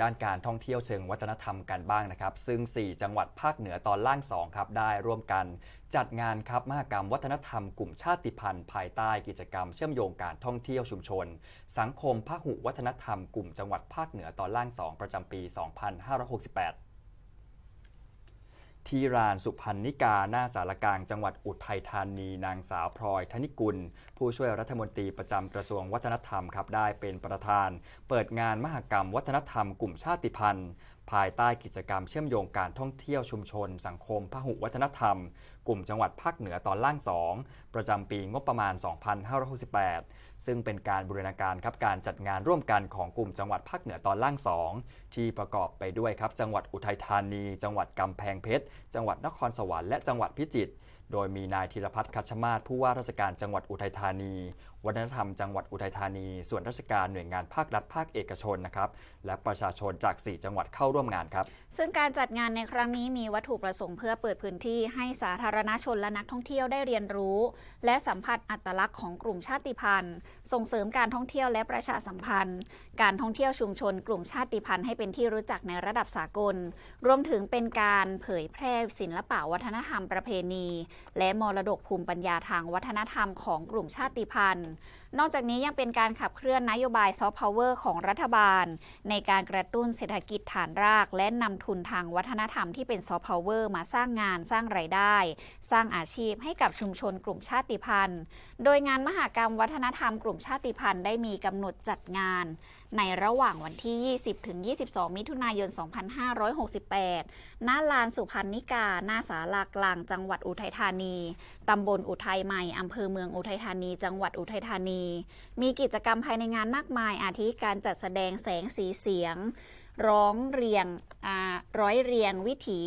ด้านการท่องเที่ยวเชิงวัฒนธรรมกันบ้างนะครับ ซึ่ง 4 จังหวัดภาคเหนือตอนล่าง2ครับได้ร่วมกัน จัดงานครับมหกรรมวัฒนธรรมกลุ่มชาติพันธุ์ ภายใต้กิจกรรมเชื่อมโยงการท่องเที่ยวชุมชน สังคมพหุวัฒนธรรมกลุ่มจังหวัดภาคเหนือตอนล่าง 2 ประจำปี 2568 ที่รานสุพรรณนิกา หน้าสารกลางจังหวัดอุทัยธานี นางสาวพลอยธนิกุล ผู้ช่วยรัฐมนตรีประจำกระทรวงวัฒนธรรมครับได้เป็นประธาน เปิดงานมหกรรมวัฒนธรรมกลุ่มชาติพันธุ์ ภายใต้กิจกรรมเชื่อมโยงการท่องเที่ยวชุมชน สังคมพหุวัฒนธรรม กลุ่มจังหวัดภาคเหนือตอนล่าง 2 ประจำปีงบประมาณ 2568 ซึ่งเป็นการบูรณาการครับการจัดงานร่วมกันของกลุ่มจังหวัดภาคเหนือตอนล่าง 2 ที่ประกอบไปด้วยครับจังหวัดอุทัยธานี จังหวัดกำแพงเพชร จังหวัดนครสวรรค์และจังหวัดพิจิตร โดยมีนายธีรพัฒน์คัชมาศผู้ว่าราชการจังหวัดอุทัยธานี วัฒนธรรมจังหวัดอุทัยธานี ส่วนราชการหน่วยงานภาครัฐภาคเอกชนนะครับ และประชาชนจาก 4 จังหวัดเข้าร่วมงานครับ ซึ่งการจัดงานในครั้งนี้มีวัตถุประสงค์เพื่อเปิดพื้นที่ให้สาธารณชนและนักท่องเที่ยวได้เรียนรู้ และสัมผัสอัตลักษณ์ของกลุ่มชาติพันธุ์ ส่งเสริมการท่องเที่ยวและประชาสัมพันธ์ การท่องเที่ยวชุมชน กลุ่มชาติพันธุ์ให้เป็นที่รู้จักในระดับสากล รวมถึงเป็นการเผยแพร่ศิลปะวัฒนธรรมประเพณีและมรดกภูมิปัญญาทางวัฒนธรรมของกลุ่มชาติพันธุ์ นอกจากนี้ยังเป็นการขับเคลื่อนนโยบายซอฟต์พาวเวอร์ของรัฐบาล ในการกระตุ้นเศรษฐกิจฐานราก และนำทุนทางวัฒนธรรมที่เป็นซอฟต์พาวเวอร์มาสร้างงานสร้างไรายได้ สร้างอาชีพให้กับชุมชนกลุ่มชาติพันธุ์ โดยงานมหกรรมวัฒนธรรมกลุ่มชาติพันธุ์ได้มีกำหนดจัดงาน ในระหว่างวันที่ 20 ถึง 22 มิถุนายน 2568ณลานสุพรรณนิกา หน้าสาลากลาง จังหวัดอุทัยธานี ตำบลอุทัยใหม่ อำเภอเมืองอุทัยธานี จังหวัดอุทัยธานี มีกิจกรรมภายในงานมากมาย อาทิการจัดแสดงแสงสีเสียง ร้องเรียงร้อยเรียงวิถี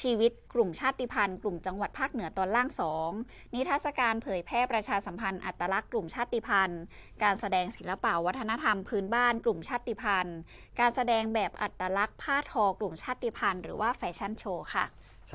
ชีวิตกลุ่มชาติพันธุ์ กลุ่มจังหวัดภาคเหนือตอนล่างสองนิทรรศการเผยแพร่ประชาสัมพันธ์อัตลักษณ์กลุ่มชาติพันธุ์ การแสดงศิลปะวัฒนธรรมพื้นบ้านกลุ่มชาติพันธุ์ การแสดงแบบอัตลักษณ์ผ้าทอกลุ่มชาติพันธุ์ หรือว่าแฟชั่นโชว์ค่ะ